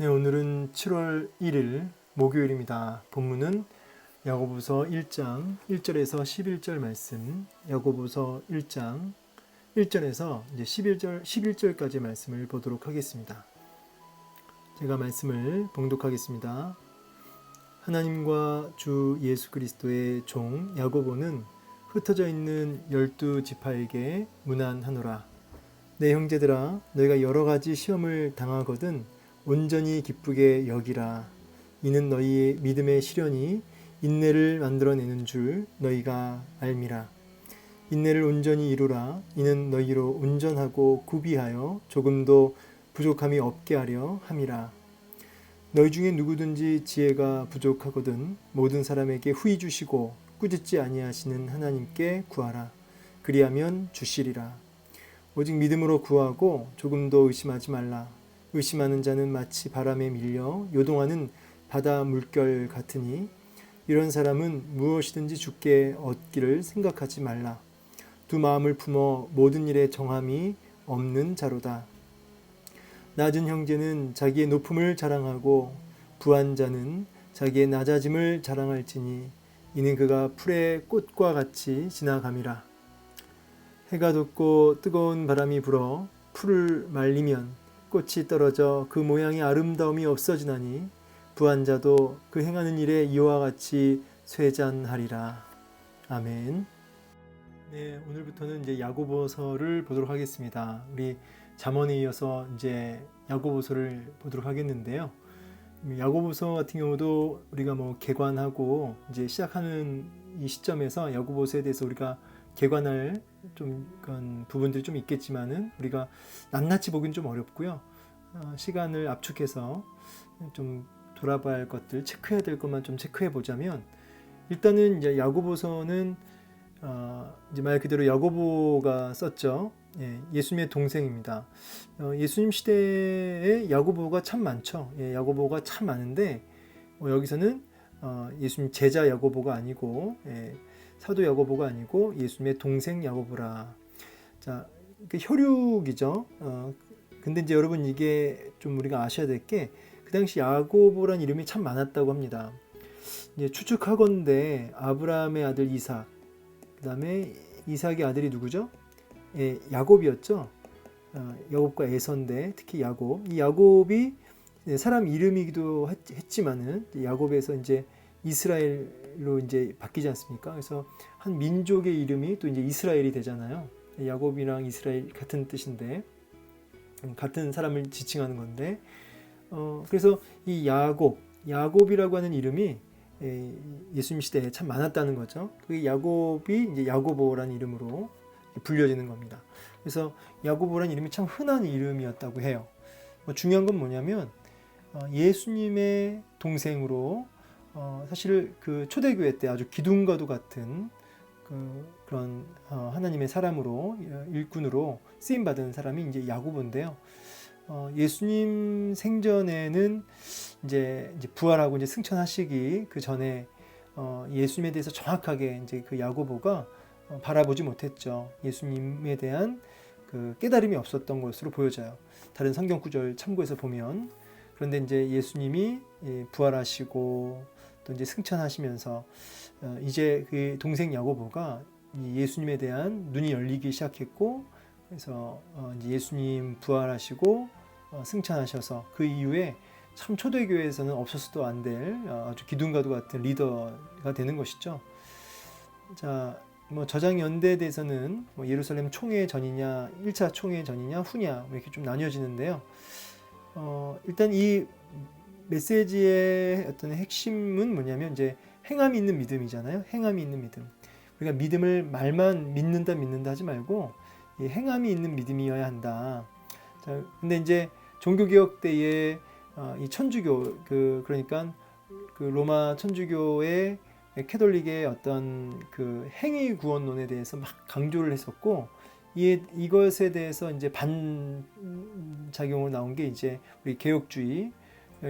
네, 오늘은 7월 1일 목요일입니다. 본문은 야고보서 1장 1절에서 11절 말씀, 야고보서 1장 1절에서 이제 11절 11절까지 말씀을 보도록 하겠습니다. 제가 말씀을 봉독하겠습니다. 하나님과 주 예수 그리스도의 종 야고보는 흩어져 있는 열두 지파에게 문안하노라. 내 형제들아, 너희가 여러 가지 시험을 당하거든 온전히 기쁘게 여기라. 이는 너희의 믿음의 시련이 인내를 만들어내는 줄 너희가 알미라. 인내를 온전히 이루라. 이는 너희로 온전하고 구비하여 조금도 부족함이 없게 하려 함이라. 너희 중에 누구든지 지혜가 부족하거든 모든 사람에게 후히 주시고 꾸짖지 아니하시는 하나님께 구하라. 그리하면 주시리라. 오직 믿음으로 구하고 조금도 의심하지 말라. 의심하는 자는 마치 바람에 밀려 요동하는 바다 물결 같으니 이런 사람은 무엇이든지 죽게 얻기를 생각하지 말라. 두 마음을 품어 모든 일에 정함이 없는 자로다. 낮은 형제는 자기의 높음을 자랑하고 부한 자는 자기의 낮아짐을 자랑할지니 이는 그가 풀의 꽃과 같이 지나감이라. 해가 돋고 뜨거운 바람이 불어 풀을 말리면 꽃이 떨어져 그 모양의 아름다움이 없어지나니 부한 자도 그 행하는 일에 이와 같이 쇠잔하리라. 아멘. 네, 오늘부터는 이제 야고보서를 보도록 하겠습니다. 우리 잠언에 이어서 이제 야고보서를 보도록 하겠는데요. 야고보서 같은 경우도 우리가 뭐 개관하고 이제 시작하는 이 시점에서 야고보서에 대해서 우리가 개관할 좀 그런 부분들이 좀 있겠지만은 우리가 낱낱이 보기는 좀 어렵고요. 어, 시간을 압축해서 좀 돌아봐야 할 것들, 체크해야 될 것만 좀 체크해 보자면 일단은 이제 야고보서는 어, 이제 말 그대로 야고보가 썼죠. 예, 수님의 동생입니다. 어, 예수님 시대에 야고보가 참 많죠. 예, 야고보가 참 많은데 어, 여기서는 어, 예수님 제자 야고보가 아니고 예, 사도 야고보가 아니고 예수님의 동생 야고보라. 자, 그 혈육이죠. 어, 근데 이제 여러분 이게 좀 우리가 아셔야 될 게 그 당시 야고보란 이름이 참 많았다고 합니다. 이제 추측하건대 아브라함의 아들 이삭, 그다음에 이삭의 아들이 누구죠? 예, 야곱이었죠. 어, 야곱과 에서인데 특히 야곱. 이 야곱이 사람 이름이기도 했지만은 야곱에서 이제 이스라엘로 이제 바뀌지 않습니까? 그래서 한 민족의 이름이 또 이제 이스라엘이 되잖아요. 야곱이랑 이스라엘 같은 뜻인데 음, 같은 사람을 지칭하는 건데 어, 그래서 이 야곱, 야곱이라고 하는 이름이 예수님 시대에 참 많았다는 거죠. 그 야곱이 이제 야고보라는 이름으로 불려지는 겁니다. 그래서 야고보라는 이름이 참 흔한 이름이었다고 해요. 뭐 중요한 건 뭐냐면 어, 예수님의 동생으로 어, 사실 그 초대교회 때 아주 기둥과도 같은 그 그런 어, 하나님의 사람으로 일꾼으로 쓰임 받은 사람이 이제 야고보인데요. 어, 예수님 생전에는 이제, 부활하고 이제 승천하시기 그 전에 어, 예수님에 대해서 정확하게 이제 그 야고보가 어, 바라보지 못했죠. 예수님에 대한 그 깨달음이 없었던 것으로 보여져요. 다른 성경 구절 참고해서 보면 그런데 이제 예수님이 예, 부활하시고 또 이제 승천하시면서 어, 이제 그 동생 야고보가 예수님에 대한 눈이 열리기 시작했고 그래서 어, 이제 예수님 부활하시고 어, 승천하셔서 그 이후에 참 초대교회에서는 없어서도 안 될 아주 기둥과도 같은 리더가 되는 것이죠. 자, 뭐 저장 연대에 대해서는 뭐 예루살렘 총회 전이냐, 1차 총회 전이냐, 후냐 뭐 이렇게 좀 나뉘어지는데요. 어, 일단 이 메시지의 어떤 핵심은 뭐냐면 이제 행함이 있는 믿음이잖아요. 행함이 있는 믿음. 우리가 믿음을 말만 믿는다 믿는다 하지 말고 행함이 있는 믿음이어야 한다. 자, 근데 이제 종교개혁 때에 어, 이 천주교 그 그러니까 그 로마 천주교의 캐톨릭의 어떤 그 행위 구원론에 대해서 막 강조를 했었고 이 이것에 대해서 이제 반작용으로 나온 게 이제 우리 개혁주의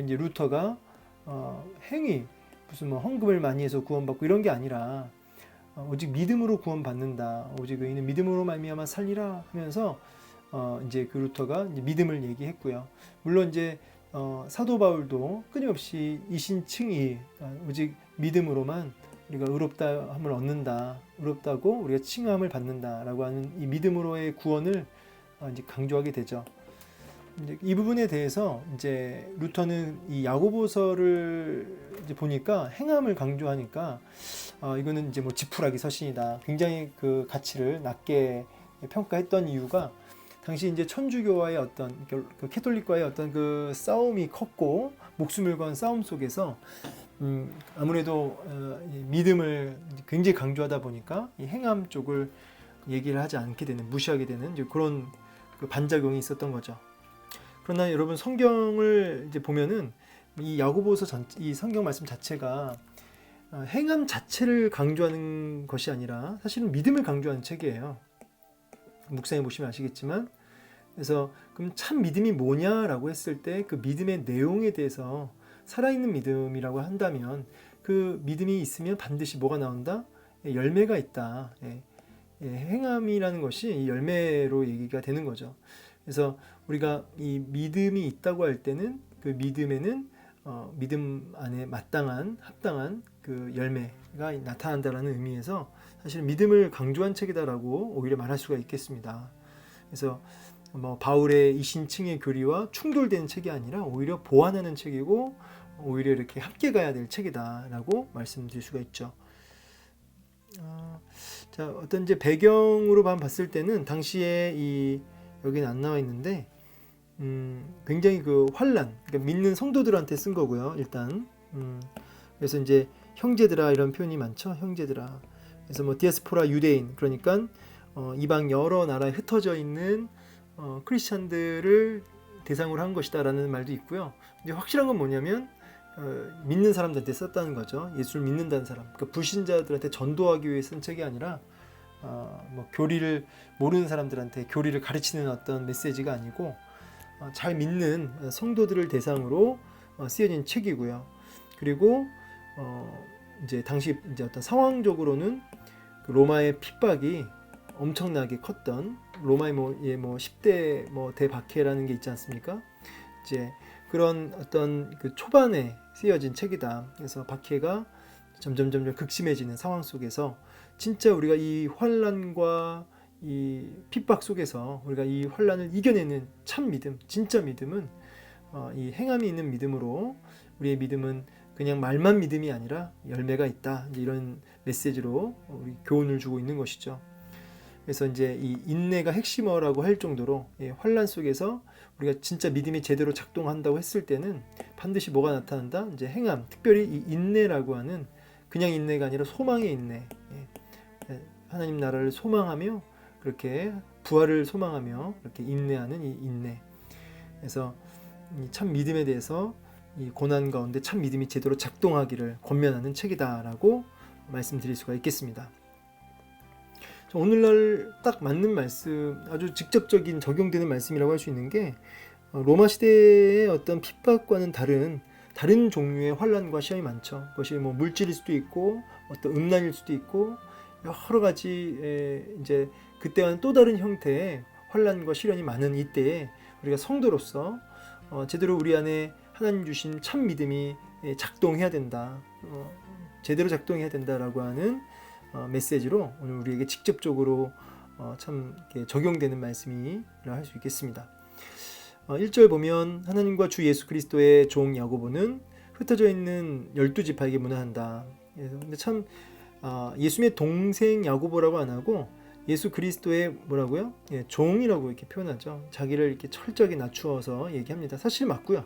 이제 루터가 어, 행위 무슨 뭐 헌금을 많이 해서 구원받고 이런 게 아니라 어, 오직 믿음으로 구원받는다. 오직 의인은 믿음으로 말미암아 살리라 하면서 어, 이제 그 루터가 이제 믿음을 얘기했고요. 물론 이제 어, 사도 바울도 끊임없이 이신칭이 아, 오직 믿음으로만 우리가 의롭다함을 얻는다, 의롭다고 우리가 칭함을 받는다라고 하는 이 믿음으로의 구원을 어, 이제 강조하게 되죠. 이제 이 부분에 대해서 이제 루터는 이 야고보서를 이제 보니까 행함을 강조하니까 어, 이거는 이제 뭐 지푸라기 서신이다. 굉장히 그 가치를 낮게 평가했던 이유가 당시 이제 천주교와의 어떤 그 캐톨릭과의 어떤 그 싸움이 컸고 목숨을 건 싸움 속에서 음, 아무래도 어, 이 믿음을 굉장히 강조하다 보니까 이 행함 쪽을 얘기를 하지 않게 되는 무시하게 되는 그런 그 반작용이 있었던 거죠. 그러나 여러분 성경을 이제 보면은 이 야고보서 전, 이 성경 말씀 자체가 어, 행함 자체를 강조하는 것이 아니라 사실은 믿음을 강조하는 책이에요. 묵상해 보시면 아시겠지만 그래서 그럼 참 믿음이 뭐냐라고 했을 때 그 믿음의 내용에 대해서 살아있는 믿음이라고 한다면 그 믿음이 있으면 반드시 뭐가 나온다? 예, 열매가 있다. 예, 예, 행함이라는 것이 이 열매로 얘기가 되는 거죠. 그래서 우리가 이 믿음이 있다고 할 때는 그 믿음에는 어, 믿음 안에 마땅한 합당한 그 열매가 나타난다라는 의미에서 사실 믿음을 강조한 책이다라고 오히려 말할 수가 있겠습니다. 그래서 뭐 바울의 이신층의 교리와 충돌되는 책이 아니라 오히려 보완하는 책이고 오히려 이렇게 함께 가야 될 책이다라고 말씀드릴 수가 있죠. 어, 자 어떤 이제 배경으로 봤을 때는 당시에 이 여기는 안 나와 있는데 음, 굉장히 그 환란 그러니까 믿는 성도들한테 쓴 거고요 일단 음, 그래서 이제 형제들아 이런 표현이 많죠 형제들아 그래서 뭐 디아스포라 유대인 그러니까 어, 이방 여러 나라에 흩어져 있는 어, 크리스찬들을 대상으로 한 것이다라는 말도 있고요. 이제 확실한 건 뭐냐면 어, 믿는 사람들한테 썼다는 거죠. 예수를 믿는다는 사람. 그러니까 불신자들한테 전도하기 위해 쓴 책이 아니라 어, 뭐 교리를 모르는 사람들한테 교리를 가르치는 어떤 메시지가 아니고 어, 잘 믿는 성도들을 대상으로 어, 쓰여진 책이고요. 그리고 어, 이제 당시 이제 어떤 상황적으로는 그 로마의 핍박이 엄청나게 컸던 로마의 뭐, 예, 뭐 10대 뭐 대박해라는 게 있지 않습니까? 이제 그런 어떤 그 초반에 쓰여진 책이다. 그래서 박해가 점점 점점 극심해지는 상황 속에서 진짜 우리가 이 환란과 이 핍박 속에서 우리가 이 환란을 이겨내는 참 믿음, 진짜 믿음은 어, 이 행함이 있는 믿음으로 우리의 믿음은 그냥 말만 믿음이 아니라 열매가 있다. 이런 메시지로 우리 교훈을 주고 있는 것이죠. 그래서 이제 이 인내가 핵심어라고 할 정도로 예, 환란 속에서 우리가 진짜 믿음이 제대로 작동한다고 했을 때는 반드시 뭐가 나타난다? 이제 행함, 특별히 이 인내라고 하는 그냥 인내가 아니라 소망의 인내. 예, 예 하나님 나라를 소망하며 그렇게 부활을 소망하며 이렇게 인내하는 이 인내. 그래서 참 믿음에 대해서 이 고난 가운데 참 믿음이 제대로 작동하기를 권면하는 책이다라고 말씀드릴 수가 있겠습니다. 오늘날 딱 맞는 말씀, 아주 직접적인 적용되는 말씀이라고 할 수 있는 게 어, 로마 시대의 어떤 핍박과는 다른 다른 종류의 환란과 시험이 많죠. 그것이 뭐 물질일 수도 있고 어떤 음란일 수도 있고 여러 가지 이제 그때와는 또 다른 형태의 환란과 시련이 많은 이때에 우리가 성도로서 어 제대로 우리 안에 하나님 주신 참 믿음이 작동해야 된다. 어 제대로 작동해야 된다라고 하는 어, 메시지로 오늘 우리에게 직접적으로 어, 참 적용되는 말씀이라 할 수 있겠습니다. 어, 1절 보면 하나님과 주 예수 그리스도의 종 야고보는 흩어져 있는 열두 지파에게 문안한다. 근데 참 어, 예수님의 동생 야고보라고 안 하고 예수 그리스도의 뭐라고요? 예, 종이라고 이렇게 표현하죠. 자기를 이렇게 철저하게 낮추어서 얘기합니다. 사실 맞고요.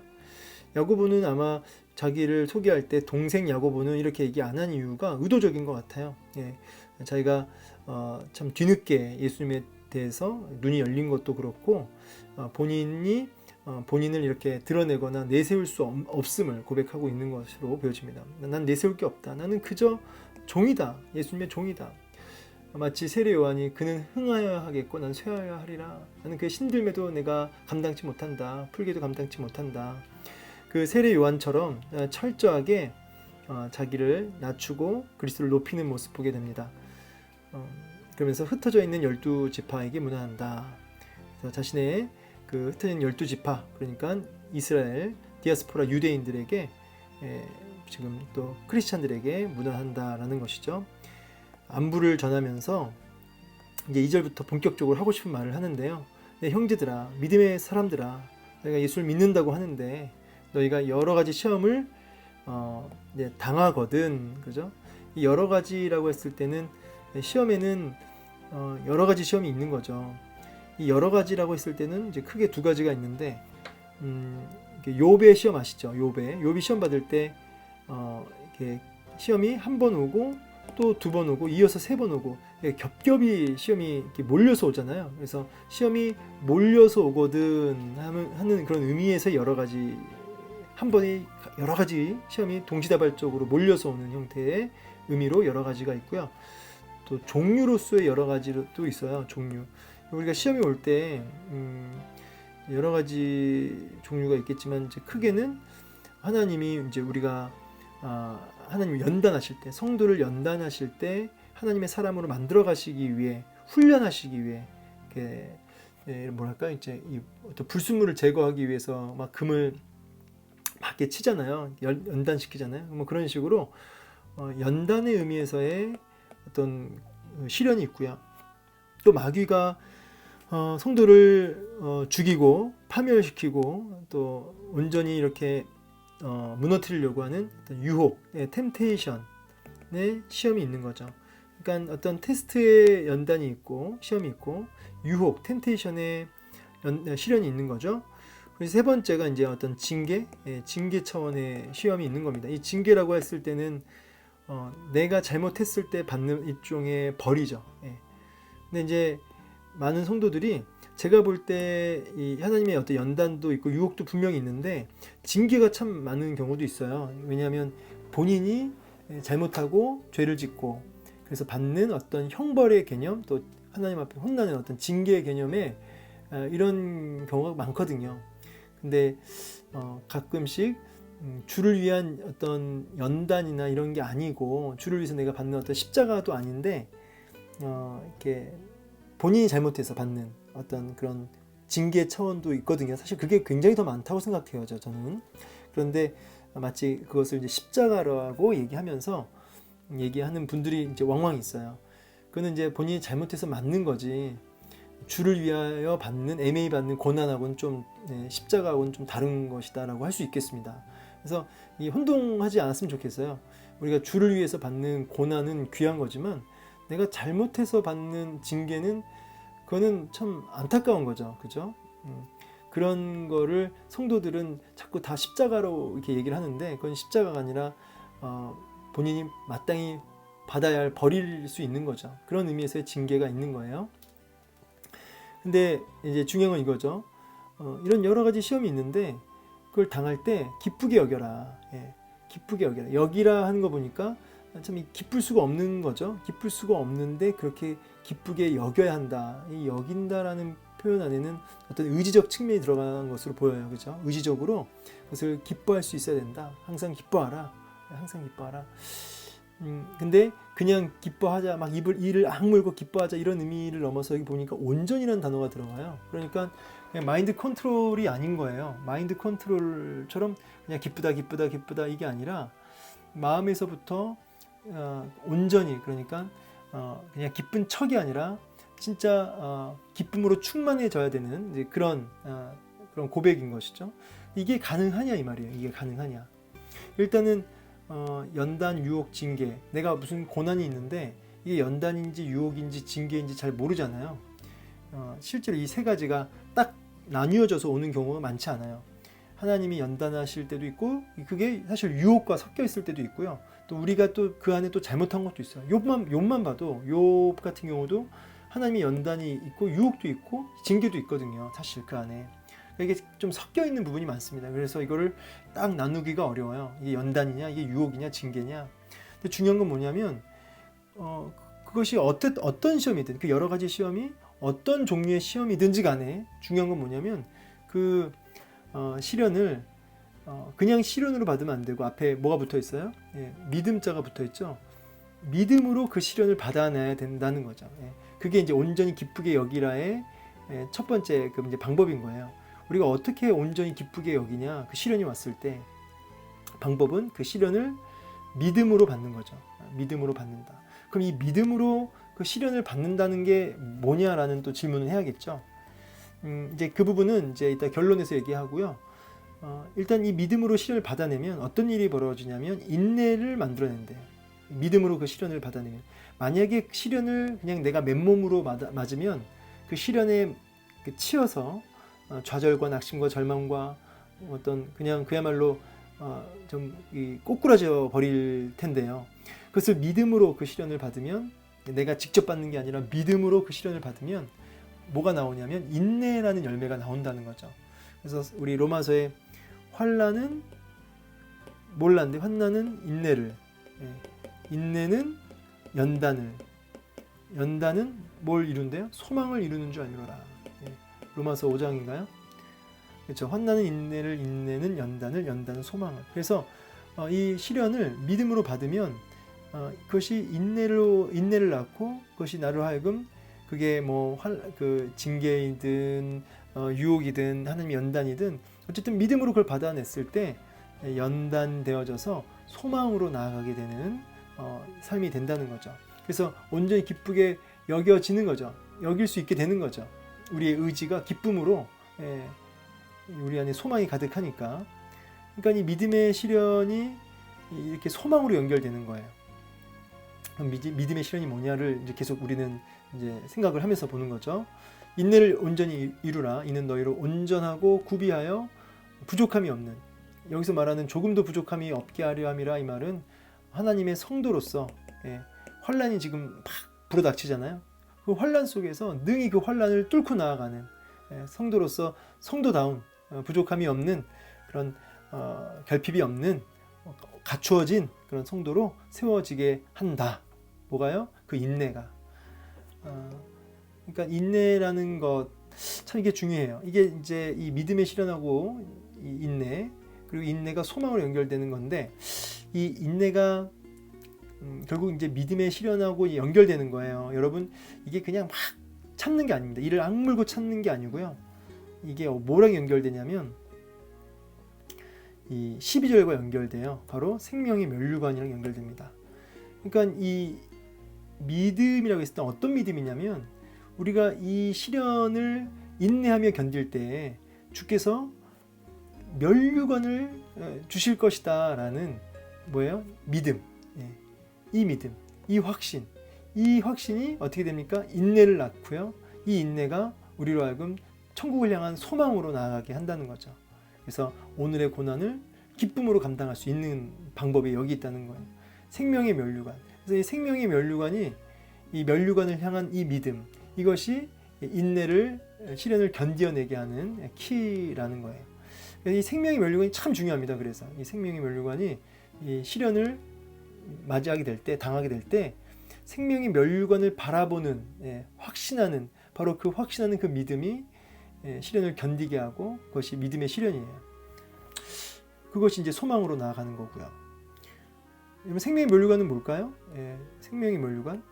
야고보는 아마 자기를 소개할 때 동생 야고보는 이렇게 얘기 안 한 이유가 의도적인 것 같아요. 예, 자기가 어, 참 뒤늦게 예수님에 대해서 눈이 열린 것도 그렇고 어, 본인이 어, 본인을 이렇게 드러내거나 내세울 수 없, 음을 고백하고 있는 것으로 보여집니다. 난 내세울 게 없다. 나는 그저 종이다. 예수님의 종이다. 마치 세례 요한이 그는 흥하여야 하겠고 난 쇠하여야 하리라. 나는 그 신들매도 내가 감당치 못한다. 풀기도 감당치 못한다. 그 세례 요한처럼 어, 철저하게 어, 자기를 낮추고 그리스도를 높이는 모습 보게 됩니다. 어, 그러면서 흩어져 있는 열두 지파에게 문안한다. 자신의 그 흩어진 열두 지파 그러니까 이스라엘 디아스포라 유대인들에게 에, 지금 또 크리스찬들에게 무난한다라는 것이죠. 안부를 전하면서 이제 2절부터 본격적으로 하고 싶은 말을 하는데요. 내 형제들아, 믿음의 사람들아, 내가 예수를 믿는다고 하는데 너희가 여러 가지 시험을 어, 당하거든, 그죠? 이 여러 가지라고 했을 때는 시험에는 어, 여러 가지 시험이 있는 거죠. 이 여러 가지라고 했을 때는 이제 크게 두 가지가 있는데, 음, 요배 시험 아시죠? 요배, 요비 시험 받을 때 어, 이렇게 시험이 한 번 오고 또 두 번 오고 이어서 세 번 오고 겹겹이 시험이 몰려서 오잖아요. 그래서 시험이 몰려서 오거든 하는 그런 의미에서 여러 가지 한 번에 여러 가지 시험이 동시다발적으로 몰려서 오는 형태의 의미로 여러 가지가 있고요. 또 종류로서의 여러 가지도 있어요. 종류. 우리가 시험이 올때 음, 여러 가지 종류가 있겠지만 이제 크게는 하나님이 이제 우리가 아, 하나님 연단하실 때 성도를 연단하실 때 하나님의 사람으로 만들어 가시기 위해 훈련하시기 위해 이렇게 예, 뭐랄까 이제 이 어떤 불순물을 제거하기 위해서 막 금을 막 이렇게 치잖아요 연, 연단시키잖아요 뭐 그런 식으로 어, 연단의 의미에서의 어떤 시련이 있고요 또 마귀가 어, 성도를 어, 죽이고 파멸시키고 또 온전히 이렇게 어, 무너뜨리려고 하는 어떤 유혹, 예, 템테이션의 시험이 있는 거죠. 그러니까 어떤 테스트의 연단이 있고 시험이 있고 유혹, 템테이션의 연, 시련이 있는 거죠. 그래서 세 번째가 이제 어떤 징계, 예, 징계 차원의 시험이 있는 겁니다. 이 징계라고 했을 때는 어, 내가 잘못했을 때 받는 일종의 벌이죠. 예. 근데 이제 많은 성도들이 제가 볼 때 이 하나님의 어떤 연단도 있고 유혹도 분명히 있는데 징계가 참 많은 경우도 있어요. 왜냐하면 본인이 잘못하고 죄를 짓고 그래서 받는 어떤 형벌의 개념 또 하나님 앞에 혼나는 어떤 징계의 개념에 아, 이런 경우가 많거든요. 근데 어, 가끔씩 음, 주를 위한 어떤 연단이나 이런 게 아니고 주를 위해서 내가 받는 어떤 십자가도 아닌데 어, 이렇게 본인이 잘못해서 받는 어떤 그런 징계 차원도 있거든요. 사실 그게 굉장히 더 많다고 생각해요, 저- 저는. 그런데 마치 그것을 이제 십자가라고 얘기하면서 얘기하는 분들이 이제 왕왕 있어요. 그거는 이제 본인이 잘못해서 맞는 거지. 주를 위하여 받는 애매히 받는 고난하고는 좀 네, 십자가하고는 좀 다른 것이다라고 할 수 있겠습니다. 그래서 이 혼동하지 않았으면 좋겠어요. 우리가 주를 위해서 받는 고난은 귀한 거지만 내가 잘못해서 받는 징계는 그거는 참 안타까운 거죠. 그죠? 음, 그런 거를 성도들은 자꾸 다 십자가로 이렇게 얘기를 하는데 그건 십자가가 아니라 어, 본인이 마땅히 받아야 할 벌일 수 있는 거죠. 그런 의미에서의 징계가 있는 거예요. 근데 이제 중요한 건 이거죠. 어, 이런 여러 가지 시험이 있는데 그걸 당할 때 기쁘게 여겨라. 예, 기쁘게 여겨라. 여기라 하는 거 보니까 참이 기쁠 수가 없는 거죠. 기쁠 수가 없는데 그렇게 기쁘게 여겨야 한다. 이 여긴다라는 표현 안에는 어떤 의지적 측면이 들어간 것으로 보여요. 그죠? 의지적으로 그것을 기뻐할 수 있어야 된다. 항상 기뻐하라. 항상 기뻐하라. 음, 근데 그냥 기뻐하자, 막 입을, 이를 악물고 기뻐하자 이런 의미를 넘어서 여기 보니까 온전이라는 단어가 들어가요. 그러니까 마인드 컨트롤이 아닌 거예요. 마인드 컨트롤처럼 그냥 기쁘다, 기쁘다, 기쁘다 이게 아니라 마음에서부터 어, 온전히 그러니까 어, 그냥 기쁜 척이 아니라 진짜 어, 기쁨으로 충만해져야 되는 그런 어, 그런 고백인 것이죠. 이게 가능하냐 이 말이에요. 이게 가능하냐. 일단은 어, 연단, 유혹, 징계. 내가 무슨 고난이 있는데 이게 연단인지 유혹인지 징계인지 잘 모르잖아요. 어, 실제로 이 세 가지가 딱 나뉘어져서 오는 경우가 많지 않아요. 하나님이 연단하실 때도 있고 그게 사실 유혹과 섞여 있을 때도 있고요. 또 우리가 또 그 안에 또 잘못한 것도 있어요. 욥만 욥만 봐도 욥 같은 경우도 하나님이 연단이 있고 유혹도 있고 징계도 있거든요. 사실 그 안에 이게 좀 섞여 있는 부분이 많습니다. 그래서 이거를 딱 나누기가 어려워요. 이게 연단이냐, 이게 유혹이냐, 징계냐. 근데 중요한 건 뭐냐면 어, 그것이 어떤 어떤 시험이든 그 여러 가지 시험이 어떤 종류의 시험이든지 간에 중요한 건 뭐냐면 그 어, 시련을 어, 그냥 시련으로 받으면 안 되고 앞에 뭐가 붙어 있어요? 예, 믿음자가 붙어 있죠. 믿음으로 그 시련을 받아내야 된다는 거죠. 예, 그게 이제 온전히 기쁘게 여기라의 예, 첫 번째 그 이제 방법인 거예요. 우리가 어떻게 온전히 기쁘게 여기냐? 그 시련이 왔을 때 방법은 그 시련을 믿음으로 받는 거죠. 믿음으로 받는다. 그럼 이 믿음으로 그 시련을 받는다는 게 뭐냐라는 또 질문을 해야겠죠. 음, 이제 그 부분은 이제 이따 결론에서 얘기하고요. 어, 일단 이 믿음으로 시련을 받아내면 어떤 일이 벌어지냐면 인내를 만들어낸대요. 믿음으로 그 시련을 받아내면 만약에 시련을 그냥 내가 맨몸으로 맞으면 그 시련에 그 치여서 어, 좌절과 낙심과 절망과 어떤 그냥 그야말로 어, 좀이 꼬꾸라져 버릴 텐데요. 그것을 믿음으로 그 시련을 받으면 내가 직접 받는 게 아니라 믿음으로 그 시련을 받으면 뭐가 나오냐면 인내라는 열매가 나온다는 거죠. 그래서 우리 로마서에 환란은 몰랐는데 환란은 인내를 예, 인내는 연단을 연단은 뭘 이룬대요? 소망을 이루는 줄 알미로라. 예, 로마서 5장인가요? 그렇죠. 환난은 인내를, 인내는 연단을, 연단은 소망을. 그래서 어, 이 시련을 믿음으로 받으면 어, 그것이 인내로 인내를 낳고 그것이 나로 하여금 그게 뭐그 징계이든 어, 유혹이든 하나님 연단이든 어쨌든 믿음으로 그걸 받아냈을 때 연단되어져서 소망으로 나아가게 되는 어, 삶이 된다는 거죠. 그래서 온전히 기쁘게 여겨지는 거죠. 여길 수 있게 되는 거죠. 우리의 의지가 기쁨으로 예, 우리 안에 소망이 가득하니까. 그러니까 이 믿음의 시련이 이렇게 소망으로 연결되는 거예요. 그럼 믿 음의 시련이 뭐냐를 이제 계속 우리는 이제 생각을 하면서 보는 거죠. 인내를 온전히 이루라. 이는 너희로 온전하고 구비하여 부족함이 없는. 여기서 말하는 조금도 부족함이 없게 하려 함이라 이 말은 하나님의 성도로서 예, 환란이 지금 막 불어닥치잖아요. 그 환란 속에서 능히 그 환란을 뚫고 나아가는 예, 성도로서 성도다운 어, 부족함이 없는 그런 어, 결핍이 없는 어, 갖추어진 그런 성도로 세워지게 한다. 뭐가요? 그 인내가. 어, 그러니까 인내라는 것 참 이게 중요해요. 이게 이제 이 믿음의 실현하고 이 인내 그리고 인내가 소망으로 연결되는 건데 이 인내가 음, 결국 이제 믿음의 실현하고 연결되는 거예요. 여러분 이게 그냥 막 참는 게 아닙니다. 이를 악물고 참는 게 아니고요. 이게 뭐랑 연결되냐면 이 12절과 연결돼요. 바로 생명의 면류관이랑 연결됩니다. 그러니까 이 믿음이라고 했을 때 어떤 믿음이냐면 우리가 이 시련을 인내하며 견딜 때 주께서 면류관을 어, 주실 것이다라는 뭐예요? 믿음. 예. 이 믿음, 이 확신, 이 확신이 어떻게 됩니까? 인내를 낳고요. 이 인내가 우리로 하여금 천국을 향한 소망으로 나아가게 한다는 거죠. 그래서 오늘의 고난을 기쁨으로 감당할 수 있는 방법이 여기 있다는 거예요. 생명의 면류관. 그래서 이 생명의 면류관이 이 면류관을 향한 이 믿음, 이것이 인내를 시련을 견디어내게 하는 키라는 거예요. 이 생명의 면류관이 참 중요합니다. 그래서 이 생명의 면류관이 이 시련을 맞이하게 될 때, 당하게 될 때 생명의 면류관을 바라보는 예, 확신하는 바로 그 확신하는 그 믿음이 예, 시련을 견디게 하고 그것이 믿음의 시련이에요. 그것이 이제 소망으로 나아가는 거고요. 생명의 면류관은 뭘까요? 예, 생명의 면류관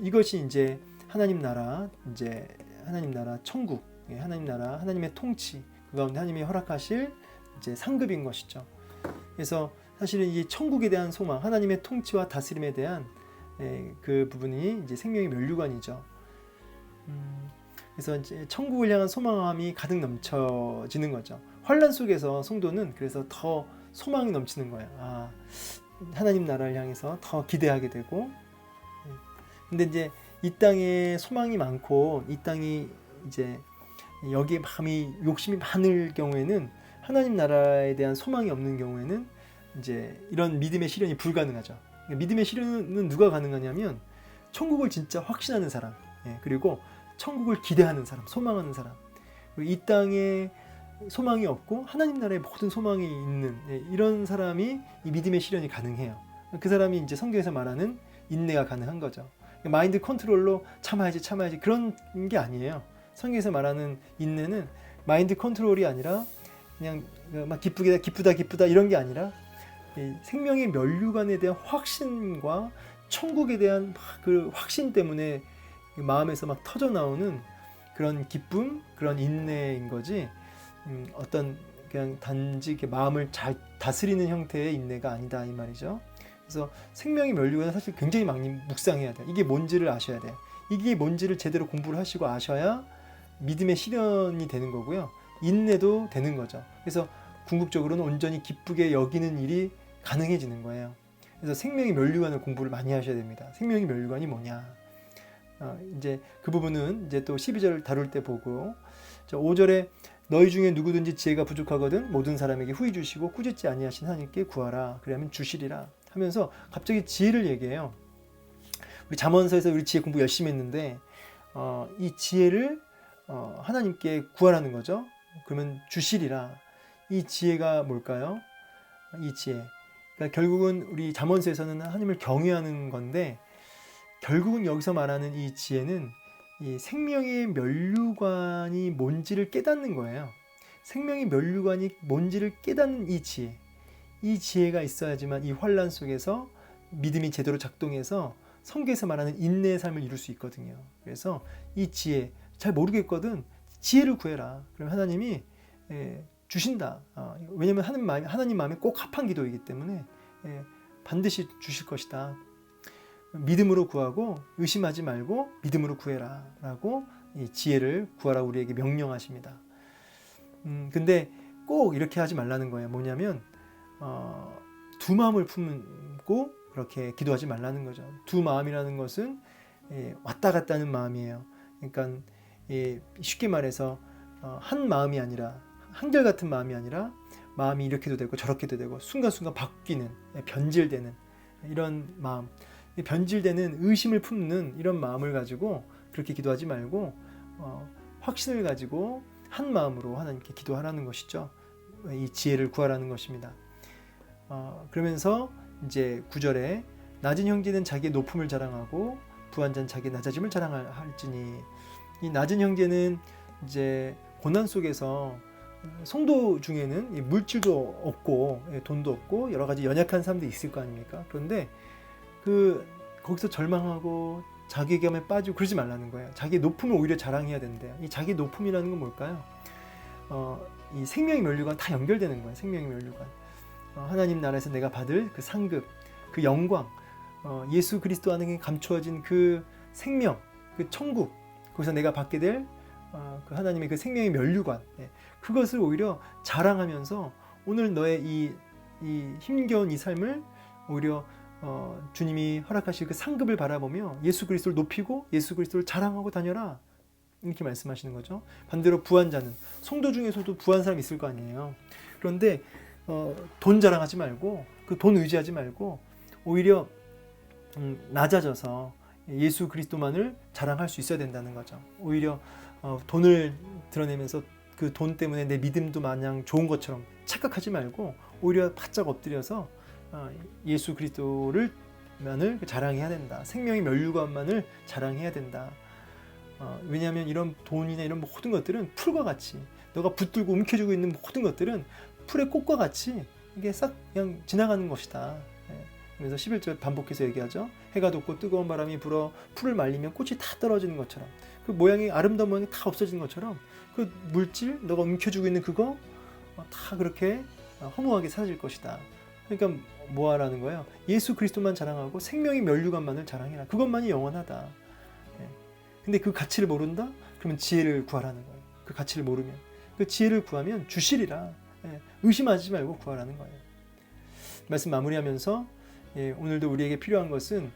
이것이 이제 하나님 나라 이제 하나님 나라 천국 예, 하나님 나라 하나님의 통치 그 가운데 하나님이 허락하실 이제 상급인 것이죠. 그래서 사실은 이 천국에 대한 소망, 하나님의 통치와 다스림에 대한 예, 그 부분이 이제 생명의 면류관이죠. 음, 그래서 이제 천국을 향한 소망함이 가득 넘쳐지는 거죠. 환란 속에서 성도는 그래서 더 소망이 넘치는 거예요. 아, 하나님 나라를 향해서 더 기대하게 되고. 예. 근데 이제 이 땅에 소망이 많고 이 땅이 이제 여기에 마음이 욕심이 많을 경우에는 하나님 나라에 대한 소망이 없는 경우에는 이제 이런 믿음의 실현이 불가능하죠. 그러니까 믿음의 실현은 누가 가능하냐면 천국을 진짜 확신하는 사람, 예, 그리고 천국을 기대하는 사람, 소망하는 사람, 이 땅에 소망이 없고 하나님 나라에 모든 소망이 있는 예, 이런 사람이 이 믿음의 실현이 가능해요. 그 사람이 이제 성경에서 말하는 인내가 가능한 거죠. 마인드 컨트롤로 참아야지 참아야지 그런 게 아니에요. 성경에서 말하는 인내는 마인드 컨트롤이 아니라 그냥 막 기쁘다 기쁘다 기쁘다 이런 게 아니라 생명의 면류관에 대한 확신과 천국에 대한 그 확신 때문에 마음에서 막 터져 나오는 그런 기쁨, 그런 인내인 거지. 음, 어떤 그냥 단지 이렇게 마음을 잘 다스리는 형태의 인내가 아니다 이 말이죠. 그래서 생명의 면류관은 사실 굉장히 많이 묵상해야 돼. 이게 뭔지를 아셔야 돼. 이게 뭔지를 제대로 공부를 하시고 아셔야 믿음의 실현이 되는 거고요. 인내도 되는 거죠. 그래서 궁극적으로는 온전히 기쁘게 여기는 일이 가능해지는 거예요. 그래서 생명의 면류관을 공부를 많이 하셔야 됩니다. 생명의 면류관이 뭐냐? 어, 이제 그 부분은 이제 또 12절 다룰 때 보고 5절에 너희 중에 누구든지 지혜가 부족하거든 모든 사람에게 후히 주시고 꾸짖지 아니하신 하나님께 구하라 그러면 주시리라 하면서 갑자기 지혜를 얘기해요. 우리 잠언서에서 우리 지혜 공부 열심히 했는데 어, 이 지혜를 어, 하나님께 구하라는 거죠. 그러면 주시리라. 이 지혜가 뭘까요? 이 지혜. 그러니까 결국은 우리 잠언서에서는 하나님을 경외하는 건데 결국은 여기서 말하는 이 지혜는 이 생명의 면류관이 뭔지를 깨닫는 거예요. 생명의 면류관이 뭔지를 깨닫는 이 지혜. 이 지혜가 있어야지만 이 환란 속에서 믿음이 제대로 작동해서 성경에서 말하는 인내의 삶을 이룰 수 있거든요. 그래서 이 지혜 잘 모르겠거든 지혜를 구해라. 그럼 하나님이 예, 주신다. 어, 왜냐하면 하나님 마음에, 하나님 마음에 꼭 합한 기도이기 때문에 예, 반드시 주실 것이다. 믿음으로 구하고 의심하지 말고 믿음으로 구해라 라고 이 지혜를 구하라 우리에게 명령하십니다. 음, 근데 꼭 이렇게 하지 말라는 거예요. 뭐냐면 어, 두 마음을 품고 그렇게 기도하지 말라는 거죠. 두 마음이라는 것은 예, 왔다 갔다 하는 마음이에요. 그러니까 예, 쉽게 말해서 어, 한 마음이 아니라 한결 같은 마음이 아니라 마음이 이렇게도 되고 저렇게도 되고 순간순간 바뀌는 예, 변질되는 이런 마음 이 변질되는 의심을 품는 이런 마음을 가지고 그렇게 기도하지 말고 어, 확신을 가지고 한 마음으로 하나님께 기도하라는 것이죠. 이 지혜를 구하라는 것입니다. 어, 그러면서 이제 구절에 낮은 형제는 자기의 높음을 자랑하고 부한 자는 자기의 낮아짐을 자랑할지니 이 낮은 형제는 이제 고난 속에서 성도 중에는 물질도 없고 예, 돈도 없고 여러 가지 연약한 사람도 있을 거 아닙니까? 그런데 그 거기서 절망하고 자기감에 빠지고 그러지 말라는 거예요. 자기 높음을 오히려 자랑해야 된대요. 이 자기 높음이라는 건 뭘까요? 어, 이 생명의 면류관 다 연결되는 거예요. 생명의 면류관. 어, 하나님 나라에서 내가 받을 그 상급, 그 영광, 어, 예수 그리스도 안에 감추어진 그 생명, 그 천국, 거기서 내가 받게 될 어, 그 하나님의 그 생명의 면류관, 예, 그것을 오히려 자랑하면서 오늘 너의 이, 이 힘겨운 이 삶을 오히려 어, 주님이 허락하실 그 상급을 바라보며 예수 그리스도를 높이고 예수 그리스도를 자랑하고 다녀라 이렇게 말씀하시는 거죠. 반대로 부한 자는 성도 중에서도 부한 사람 있을 거 아니에요. 그런데 어, 돈 자랑하지 말고 그 돈 의지하지 말고 오히려 음, 낮아져서 예수 그리스도만을 자랑할 수 있어야 된다는 거죠. 오히려 어, 돈을 드러내면서 그 돈 때문에 내 믿음도 마냥 좋은 것처럼 착각하지 말고 오히려 바짝 엎드려서 어, 예수 그리스도를 만을 자랑해야 된다. 생명의 면류관만을 자랑해야 된다. 어, 왜냐하면 이런 돈이나 이런 모든 것들은 풀과 같이 너가 붙들고 움켜쥐고 있는 모든 것들은 풀의 꽃과 같이 이게 싹 그냥 지나가는 것이다. 예. 그래서 11절 반복해서 얘기하죠. 해가 돋고 뜨거운 바람이 불어 풀을 말리면 꽃이 다 떨어지는 것처럼 그 모양이 아름다운 모양이 다 없어지는 것처럼 그 물질 너가 움켜쥐고 있는 그거 어, 다 그렇게 허무하게 사라질 것이다. 그러니까 뭐 하라는 거예요? 예수 그리스도만 자랑하고 생명의 면류관만을 자랑해라. 그것만이 영원하다. 예. 근데 그 가치를 모른다? 그러면 지혜를 구하라는 거예요. 그 가치를 모르면. 그 지혜를 구하면 주시리라. 예. 의심하지 말고 구하라는 거예요. 말씀 마무리하면서 예, 오늘도 우리에게 필요한 것은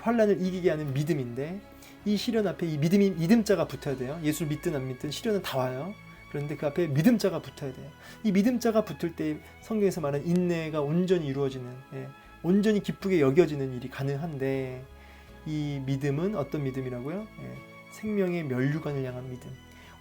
환란을 이기게 하는 믿음인데 이 시련 앞에 이 믿음이 믿음자가 붙어야 돼요. 예수를 믿든 안 믿든 시련은 다 와요. 그런데 그 앞에 믿음자가 붙어야 돼요. 이 믿음자가 붙을 때 성경에서 말하는 인내가 온전히 이루어지는, 예, 온전히 기쁘게 여겨지는 일이 가능한데 이 믿음은 어떤 믿음이라고요? 예, 생명의 면류관을 향한 믿음.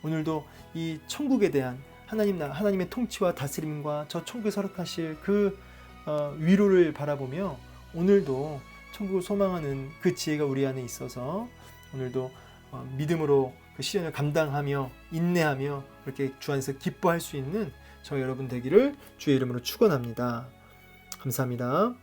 오늘도 이 천국에 대한 하나님 하나님의 통치와 다스림과 저 천국에 서락하실 그 어, 위로를 바라보며 오늘도 천국을 소망하는 그 지혜가 우리 안에 있어서 오늘도 어, 믿음으로 그 시련을 감당하며 인내하며 그렇게 주 안에서 기뻐할 수 있는 저 여러분 되기를 주의 이름으로 축원합니다. 감사합니다.